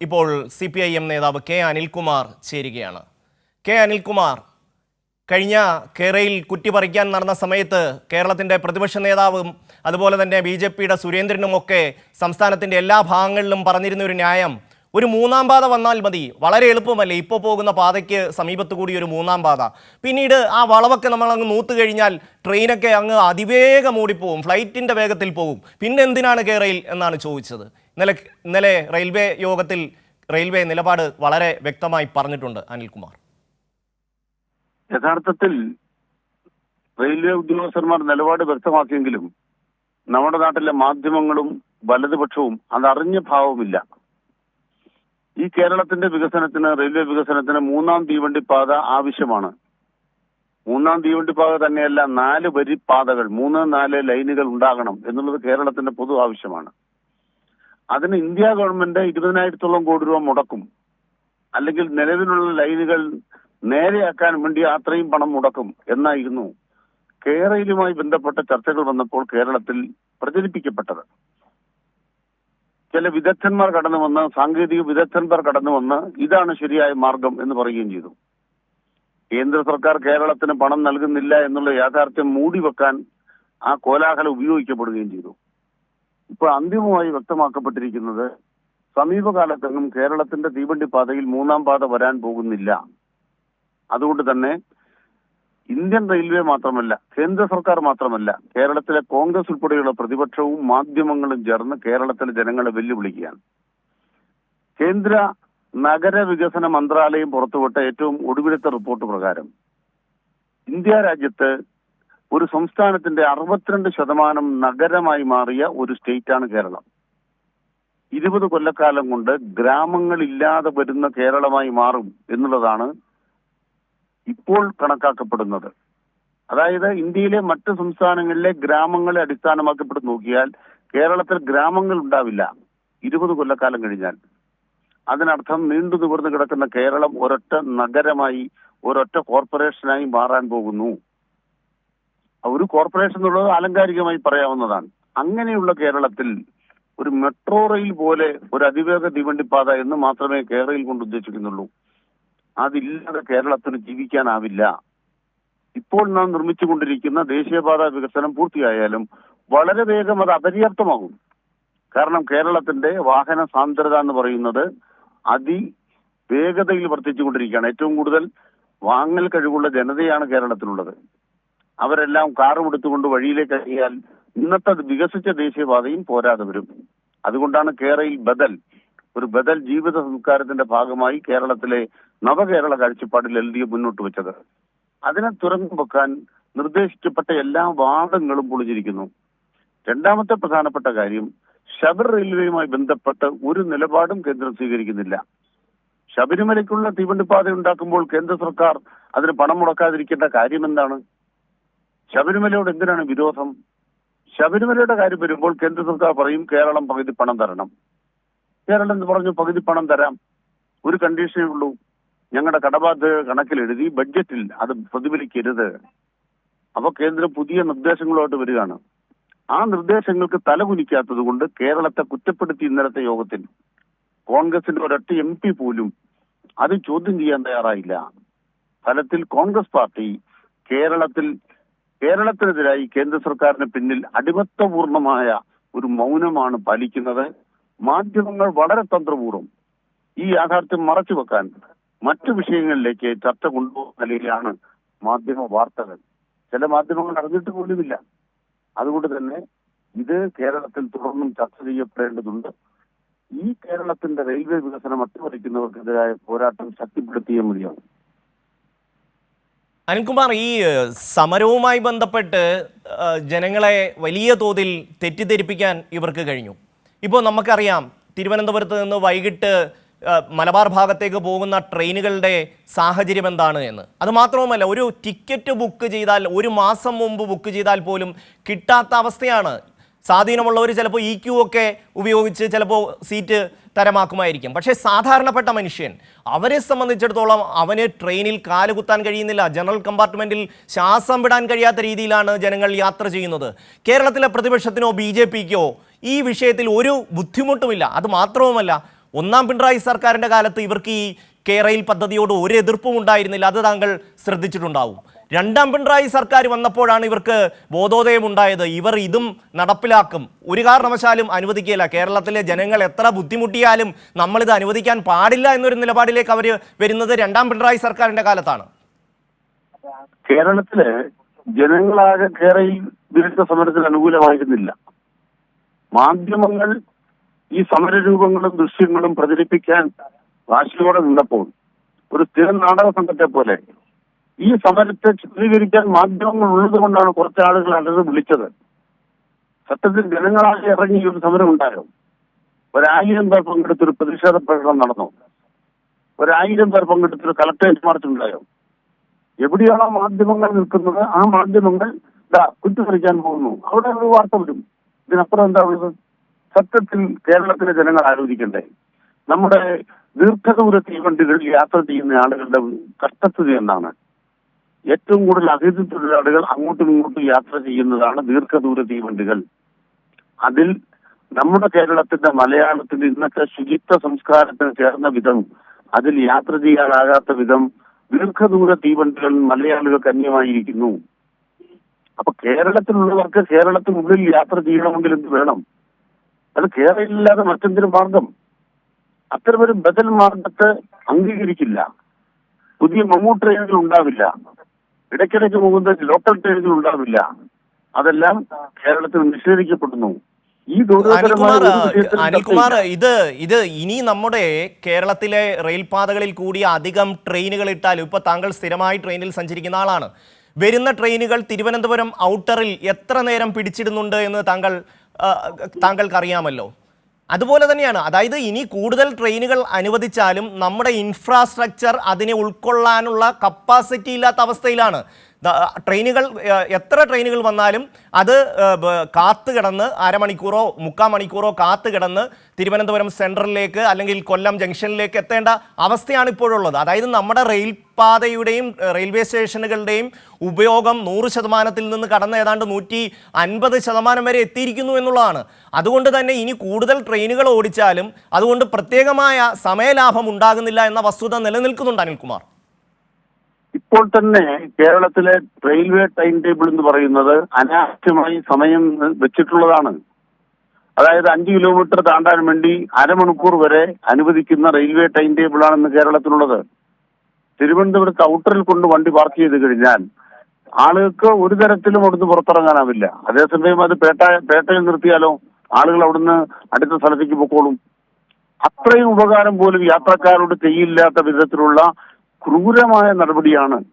ഇപ്പോൾ C P I M നേതാവ് K Anilkumar ചേരുകയാണ്. കെ അനിൽകുമാർ കഴിഞ്ഞ കേരയിൽ കുറ്റി പറിക്കാൻ നടന്ന സമയത്ത് കേരളത്തിന്റെ പ്രതിപക്ഷ നേതാവും അതുപോലെ തന്നെ ബി ജെ പിയുടെ സുരേന്ദ്രനുമൊക്കെ സംസ്ഥാനത്തിന്റെ എല്ലാ ഭാഗങ്ങളിലും പറഞ്ഞിരുന്ന ഒരു ന്യായം ഒരു മൂന്നാം പാത വന്നാൽ മതി. വളരെ എളുപ്പമല്ലേ? ഇപ്പോൾ പോകുന്ന പാതയ്ക്ക് സമീപത്ത് കൂടി ഒരു മൂന്നാം പാത. പിന്നീട് ആ വളവൊക്കെ നമ്മൾ അങ്ങ് നൂത്ത് കഴിഞ്ഞാൽ ട്രെയിനൊക്കെ അങ്ങ് അതിവേഗം ഓടിപ്പോവും. ഫ്ലൈറ്റിന്റെ വേഗത്തിൽ പോകും. പിന്നെ എന്തിനാണ് കേരയിൽ എന്നാണ് ചോദിച്ചത്. ഇന്നലെ ഇന്നലെ റെയിൽവേ യോഗത്തിൽ റെയിൽവേ നിലപാട് വളരെ വ്യക്തമായി പറഞ്ഞിട്ടുണ്ട് അനിൽകുമാർ. യഥാർത്ഥത്തിൽ റെയിൽവേ ഉദ്യോഗസ്ഥന്മാർ നിലപാട് വ്യക്തമാക്കിയെങ്കിലും നമ്മുടെ നാട്ടിലെ മാധ്യമങ്ങളും വലതുപക്ഷവും അതറിഞ്ഞ ഭാവമില്ല. ഈ കേരളത്തിന്റെ വികസനത്തിന് റെയിൽവേ വികസനത്തിന് മൂന്നാം തീവണ്ടി പാത ആവശ്യമാണ്. മൂന്നാം തീവണ്ടി പാത തന്നെയല്ല നാല് വരി പാതകൾ മൂന്ന് നാല് ലൈനുകൾ ഉണ്ടാകണം എന്നുള്ളത് കേരളത്തിന്റെ പൊതു ആവശ്യമാണ്. അതിന് ഇന്ത്യ ഗവൺമെന്റ് ഇരുപതിനായിരത്തോളം കോടി രൂപ മുടക്കും. അല്ലെങ്കിൽ നിലവിലുള്ള ലൈനുകൾ നേരെയാക്കാൻ വേണ്ടി അത്രയും പണം മുടക്കും എന്നായിരുന്നു കേരളയിലുമായി ബന്ധപ്പെട്ട ചർച്ചകൾ വന്നപ്പോൾ കേരളത്തിൽ പ്രചരിപ്പിക്കപ്പെട്ടത്. ചില വിദഗ്ധന്മാർ കടന്നു വന്ന് സാങ്കേതിക വിദഗ്ധന്മാർ കടന്നു വന്ന് ഇതാണ് ശരിയായ മാർഗം എന്ന് പറയുകയും ചെയ്തു. കേന്ദ്ര സർക്കാർ കേരളത്തിന് പണം നൽകുന്നില്ല എന്നുള്ള യാഥാർത്ഥ്യം മൂടിവെക്കാൻ ആ കോലാഹലം ഉപയോഗിക്കപ്പെടുകയും ചെയ്തു. ഇപ്പോൾ അന്തിമമായി വ്യക്തമാക്കപ്പെട്ടിരിക്കുന്നത് സമീപകാലത്തെങ്ങും കേരളത്തിന്റെ തീവണ്ടി പാതയിൽ മൂന്നാം പാത വരാൻ പോകുന്നില്ല. അതുകൊണ്ട് തന്നെ ഇന്ത്യൻ റെയിൽവേ മാത്രമല്ല കേന്ദ്ര സർക്കാർ മാത്രമല്ല കേരളത്തിലെ കോൺഗ്രസ് ഉൾപ്പെടെയുള്ള പ്രതിപക്ഷവും മാധ്യമങ്ങളും ചേർന്ന് കേരളത്തിലെ ജനങ്ങളെ വെല്ലുവിളിക്കുകയാണ്. കേന്ദ്ര നഗര വികസന മന്ത്രാലയം പുറത്തുവിട്ട ഏറ്റവും ഒടുവിലത്തെ റിപ്പോർട്ട് പ്രകാരം ഇന്ത്യ രാജ്യത്ത് ഒരു സംസ്ഥാനത്തിന്റെ അറുപത്തിരണ്ട് ശതമാനം നഗരമായി മാറിയ ഒരു സ്റ്റേറ്റാണ് കേരളം. ഇരുപത് കൊല്ലക്കാലം കൊണ്ട് ഗ്രാമങ്ങളില്ലാതെ വരുന്ന കേരളമായി മാറും എന്നുള്ളതാണ് ഇപ്പോൾ കണക്കാക്കപ്പെടുന്നത്. അതായത് ഇന്ത്യയിലെ മറ്റ് സംസ്ഥാനങ്ങളിലെ ഗ്രാമങ്ങളെ അടിസ്ഥാനമാക്കപ്പെട്ട് നോക്കിയാൽ കേരളത്തിൽ ഗ്രാമങ്ങൾ ഉണ്ടാവില്ല ഇരുപത് കൊല്ലക്കാലം കഴിഞ്ഞാൽ. അതിനർത്ഥം നീണ്ടു നിവർന്നു കിടക്കുന്ന കേരളം ഒരൊറ്റ നഗരമായി ഒരൊറ്റ കോർപ്പറേഷനായി മാറാൻ പോകുന്നു. ഒരു കോർപ്പറേഷൻ എന്നുള്ളത് ആലങ്കാരികമായി പറയാവുന്നതാണ്. അങ്ങനെയുള്ള കേരളത്തിൽ ഒരു മെട്രോ റെയിൽ പോലെ ഒരു അതിവേഗ തീവണ്ടിപ്പാത എന്ന് മാത്രമേ കേരളയിൽ കൊണ്ട് ഉദ്ദേശിക്കുന്നുള്ളൂ. അതില്ലാതെ കേരളത്തിന് ജീവിക്കാനാവില്ല. ഇപ്പോൾ നാം നിർമ്മിച്ചുകൊണ്ടിരിക്കുന്ന ദേശീയപാത വികസനം പൂർത്തിയായാലും വളരെ വേഗം അത് അപര്യാപ്തമാകും. കാരണം കേരളത്തിന്റെ വാഹന സാന്ദ്രത എന്ന് പറയുന്നത് അതി വേഗതയിൽ വർദ്ധിച്ചുകൊണ്ടിരിക്കുകയാണ് ഏറ്റവും കൂടുതൽ വാങ്ങൽ കഴിവുള്ള ജനതയാണ് കേരളത്തിലുള്ളത്. അവരെല്ലാം കാറും എടുത്തുകൊണ്ട് വഴിയിലേക്ക് അറിയാൻ ഇന്നത്തെ വികസിച്ച ദേശീയപാതയും പോരാതെ വരും. അതുകൊണ്ടാണ് കേരളയിൽ ബദൽ ഒരു ബദൽ ജീവിത സംസ്കാരത്തിന്റെ ഭാഗമായി കേരളത്തിലെ നവകേരള കാഴ്ചപ്പാടിൽ എൽ ഡി എഫ് മുന്നോട്ട് വെച്ചത്. അതിനെ തുറന്നു വെക്കാൻ നിർദ്ദേശിക്കപ്പെട്ട എല്ലാ വാദങ്ങളും പൊളിച്ചിരിക്കുന്നു രണ്ടാമത്തെ പ്രധാനപ്പെട്ട കാര്യം ശബർ റെയിൽവേയുമായി ബന്ധപ്പെട്ട് ഒരു നിലപാടും കേന്ദ്രം സ്വീകരിക്കുന്നില്ല. ശബരിമലയ്ക്കുള്ള തീവണ്ടിപ്പാത ഉണ്ടാക്കുമ്പോൾ കേന്ദ്ര സർക്കാർ അതിന് പണം മുടക്കാതിരിക്കേണ്ട കാര്യം എന്താണ് ശബരിമലയോട് എന്തിനാണ് വിരോധം? ശബരിമലയുടെ കാര്യം വരുമ്പോൾ കേന്ദ്ര സർക്കാർ പറയും കേരളം പകുതി പണം തരണം. കേരളം എന്ന് പറഞ്ഞു പകുതി പണം തരാം. ഒരു കണ്ടീഷനേ ഉള്ളൂ. ഞങ്ങളുടെ കടബാധ്യത കണക്കിലെഴുതി ബഡ്ജറ്റിൽ അത് പ്രതിഫലിക്കരുത്. അപ്പൊ കേന്ദ്രം പുതിയ നിർദ്ദേശങ്ങളുമായിട്ട് വരികയാണ്. ആ നിർദ്ദേശങ്ങൾക്ക് തലകുനിക്കാത്തത് കൊണ്ട് കേരളത്തെ കുറ്റപ്പെടുത്തി ഇന്നലത്തെ യോഗത്തിൽ കോൺഗ്രസിന്റെ ഒരൊറ്റ എം പി പോലും അത് ചോദ്യം ചെയ്യാൻ തയ്യാറായില്ല. ഫലത്തിൽ കോൺഗ്രസ് പാർട്ടി കേരളത്തിൽ കേരളത്തിനെതിരായി കേന്ദ്ര സർക്കാരിന് പിന്നിൽ അടിമത്തപൂർണമായ ഒരു മൗനമാണ് പാലിക്കുന്നത്. മാധ്യമങ്ങൾ വളരെ തന്ത്രപൂർവം ഈ യാഥാർത്ഥ്യം മറച്ചു വെക്കാൻ മറ്റു വിഷയങ്ങളിലേക്ക് ചർച്ച കൊണ്ടുപോകുന്ന നിലയിലാണ് മാധ്യമ വാർത്തകൾ. ചില മാധ്യമങ്ങൾ അറിഞ്ഞിട്ട് പോലുമില്ല. അതുകൊണ്ട് തന്നെ ഇത് കേരളത്തിൽ തുടർന്നും ചർച്ച ചെയ്യപ്പെടേണ്ടതുണ്ട്. ഈ കേരളത്തിന്റെ റെയിൽവേ വികസനം അട്ടിമറിക്കുന്നവർക്കെതിരായ പോരാട്ടം ശക്തിപ്പെടുത്തിയേ മതിയാവും. അനിൽകുമാർ ഈ സമരവുമായി ബന്ധപ്പെട്ട് ജനങ്ങളെ വലിയ തോതിൽ തെറ്റിദ്ധരിപ്പിക്കാൻ ഇവർക്ക് കഴിഞ്ഞു. ഇപ്പോൾ നമുക്കറിയാം തിരുവനന്തപുരത്ത് നിന്ന് വൈകിട്ട് മലബാർ ഭാഗത്തേക്ക് പോകുന്ന ട്രെയിനുകളുടെ സാഹചര്യം എന്താണ് എന്ന്. അതുമാത്രവുമല്ല ഒരു ടിക്കറ്റ് ബുക്ക് ചെയ്താൽ ഒരു മാസം മുമ്പ് ബുക്ക് ചെയ്താൽ പോലും കിട്ടാത്ത അവസ്ഥയാണ്. സ്വാധീനമുള്ളവർ ചിലപ്പോൾ ഇ ക്യൂ ഒക്കെ ഉപയോഗിച്ച് ചിലപ്പോൾ സീറ്റ് തരമാക്കുമായിരിക്കും. പക്ഷേ സാധാരണപ്പെട്ട മനുഷ്യൻ അവരെ സംബന്ധിച്ചിടത്തോളം അവന് ട്രെയിനിൽ കാലുകുത്താൻ കഴിയുന്നില്ല. ജനറൽ കമ്പാർട്ട്മെന്റിൽ ശ്വാസം വിടാൻ കഴിയാത്ത രീതിയിലാണ് ജനങ്ങൾ യാത്ര ചെയ്യുന്നത്. കേരളത്തിലെ പ്രതിപക്ഷത്തിനോ ബി ജെ പിക്കോ ഈ വിഷയത്തിൽ ഒരു ബുദ്ധിമുട്ടുമില്ല. അത് മാത്രവുമല്ല ഒന്നാം പിണറായി സർക്കാരിന്റെ കാലത്ത് ഇവർക്ക് ഈ കേരയിൽ പദ്ധതിയോട് ഒരു എതിർപ്പും ഉണ്ടായിരുന്നില്ല. അത് താങ്കൾ ശ്രദ്ധിച്ചിട്ടുണ്ടാവും. രണ്ടാം പിണറായി സർക്കാർ വന്നപ്പോഴാണ് ഇവർക്ക് ബോധോദയം ഉണ്ടായത് ഇവർ ഇതും നടപ്പിലാക്കും. ഒരു കാരണവശാലും അനുവദിക്കില്ല കേരളത്തിലെ ജനങ്ങൾ എത്ര ബുദ്ധിമുട്ടിയാലും നമ്മളിത് അനുവദിക്കാൻ പാടില്ല എന്നൊരു നിലപാടിലേക്ക് അവർ വരുന്നത് രണ്ടാം പിണറായി സർക്കാരിന്റെ കാലത്താണ്. കേരളത്തിൽ ജനങ്ങളാകെ കേരളത്തിൽ വിരുദ്ധ സമരത്തിന് അനുകൂലമായിരുന്നില്ല. മാധ്യമങ്ങൾ ഈ സമരരൂപങ്ങളും ദൃശ്യങ്ങളും പ്രചരിപ്പിക്കാൻ വാശിയോടെ നിന്നപ്പോൾ ഒരു സ്ഥിര നാടക സംഘത്തെ പോലെ ഈ സമരത്തെ ചിത്രീകരിക്കാൻ മാധ്യമങ്ങൾ ഉള്ളത് കൊണ്ടാണ് കുറച്ച് ആളുകൾ അലത് വിളിച്ചത്. സത്യത്തിൽ ജനങ്ങളാകെ ഇറങ്ങി ഒരു സമരം ഉണ്ടായോ? ഒരായിരം പേർ പങ്കെടുത്തൊരു പ്രതിഷേധ പ്രകടനം നടന്നു? ഒരായിരം പേർ പങ്കെടുത്തൊരു കളക്ടറേറ്റ് മാർച്ച് ഉണ്ടായോ? എവിടെയാണോ മാധ്യമങ്ങൾ നിൽക്കുന്നത് ആ മാധ്യമങ്ങൾ കുത്തിപ്പറിക്കാൻ പോകുന്നു. അവിടെ ഒരു വാർത്ത വരും. ഇതിനപ്പുറം എന്താ ഉള്ളത്? സത്യത്തിൽ കേരളത്തിലെ ജനങ്ങൾ ആലോചിക്കണ്ടേ. നമ്മുടെ ദീർഘദൂര തീവണ്ടികളിൽ യാത്ര ചെയ്യുന്ന ആളുകളുടെ കഷ്ടസ്ഥിതി എന്താണ്? ഏറ്റവും കൂടുതൽ അതിഥി തൊഴിലാളികൾ അങ്ങോട്ടും ഇങ്ങോട്ടും യാത്ര ചെയ്യുന്നതാണ് ദീർഘദൂര തീവണ്ടികൾ. അതിൽ നമ്മുടെ കേരളത്തിന്റെ മലയാളത്തിന്റെ ഇന്നത്തെ ശുചിത്വ സംസ്കാരത്തിന് ചേർന്ന വിധം അതിൽ യാത്ര ചെയ്യാനാകാത്ത വിധം ദീർഘദൂര തീവണ്ടികൾ മലയാളികൾ കന്യമായിരിക്കുന്നു അപ്പൊ കേരളത്തിലുള്ളവർക്ക് കേരളത്തിനുള്ളിൽ യാത്ര ചെയ്യണമെങ്കിൽ എന്ത് വേണം? അത് കേരളയില്ലാതെ മറ്റെന്തിനും മാർഗം? അത്തരമൊരു ബദൽ മാർഗത്തെ അംഗീകരിക്കില്ല. പുതിയ മമ്മൂട്ട് ട്രെയിനുകൾ ഉണ്ടാവില്ല. ഇടയ്ക്കിടയ്ക്ക് പോകുന്ന ലോക്കൽ ട്രെയിനുകൾ ഉണ്ടാവില്ല. അതെല്ലാം കേരളത്തിൽ നിഷേധിക്കപ്പെടുന്നു. ഈ അനിൽകുമാർ അനിൽകുമാർ ഇത് ഇത് ഇനി നമ്മുടെ കേരളത്തിലെ റെയിൽപാതകളിൽ കൂടി അധികം ട്രെയിനുകൾ ഇട്ടാൽ ഇപ്പൊ താങ്കൾ സ്ഥിരമായി ട്രെയിനിൽ സഞ്ചരിക്കുന്ന ആളാണ്. വരുന്ന ട്രെയിനുകൾ തിരുവനന്തപുരം ഔട്ടറിൽ എത്ര നേരം പിടിച്ചിടുന്നുണ്ട് എന്ന് താങ്കൾ താങ്കൾക്ക് അറിയാമല്ലോ അതുപോലെ തന്നെയാണ്. അതായത് ഇനി കൂടുതൽ ട്രെയിനുകൾ അനുവദിച്ചാലും നമ്മുടെ ഇൻഫ്രാസ്ട്രക്ചർ അതിനെ ഉൾക്കൊള്ളാനുള്ള കപ്പാസിറ്റി ഇല്ലാത്ത അവസ്ഥയിലാണ്. ട്രെയിനുകൾ എത്ര ട്രെയിനുകൾ വന്നാലും അത് കാത്തു കിടന്ന് അരമണിക്കൂറോ മുക്കാൽ മണിക്കൂറോ കാത്തു കിടന്ന് തിരുവനന്തപുരം സെൻട്രലിലേക്ക് അല്ലെങ്കിൽ കൊല്ലം ജംഗ്ഷനിലേക്ക് എത്തേണ്ട അവസ്ഥയാണ് ഇപ്പോഴുള്ളത്. അതായത് നമ്മുടെ റെയിൽ പാതയുടെയും റെയിൽവേ സ്റ്റേഷനുകളുടെയും ഉപയോഗം നൂറ് ശതമാനത്തിൽ നിന്ന് കടന്ന് ഏതാണ്ട് നൂറ്റി അൻപത് ശതമാനം വരെ എത്തിയിരിക്കുന്നു എന്നുള്ളതാണ്. അതുകൊണ്ട് തന്നെ ഇനി കൂടുതൽ ട്രെയിനുകൾ ഓടിച്ചാലും അതുകൊണ്ട് പ്രത്യേകമായ സമയലാഭം ഉണ്ടാകുന്നില്ല എന്ന വസ്തുത നിലനിൽക്കുന്നുണ്ട് അനിൽകുമാർ. ഇപ്പോൾ തന്നെ കേരളത്തിലെ റെയിൽവേ ടൈം ടേബിൾ എന്ന് പറയുന്നത് അനാവശ്യമായി സമയം വെച്ചിട്ടുള്ളതാണ്. അതായത് അഞ്ച് കിലോമീറ്റർ താണ്ടാൻ വേണ്ടി അരമണിക്കൂർ വരെ അനുവദിക്കുന്ന റെയിൽവേ ടൈം ടേബിളാണ് കേരളത്തിലുള്ളത്. തിരുവനന്തപുരത്ത് ഔട്ടറിൽ കൊണ്ട് വണ്ടി പാർക്ക് ചെയ്ത് കഴിഞ്ഞാൽ ആളുകൾക്ക് ഒരു തരത്തിലും അവിടുന്ന് പുറത്തിറങ്ങാനാവില്ല. അതേസമയം അത് പേട്ട പേട്ടയിൽ നിർത്തിയാലോ ആളുകൾ അവിടുന്ന് അടുത്ത സ്ഥലത്തേക്ക് പൊക്കോളും. അത്രയും ഉപകാരം പോലും യാത്രക്കാരോട് ചെയ്യില്ലാത്ത വിധത്തിലുള്ള ക്രൂരമായ നടപടിയാണ്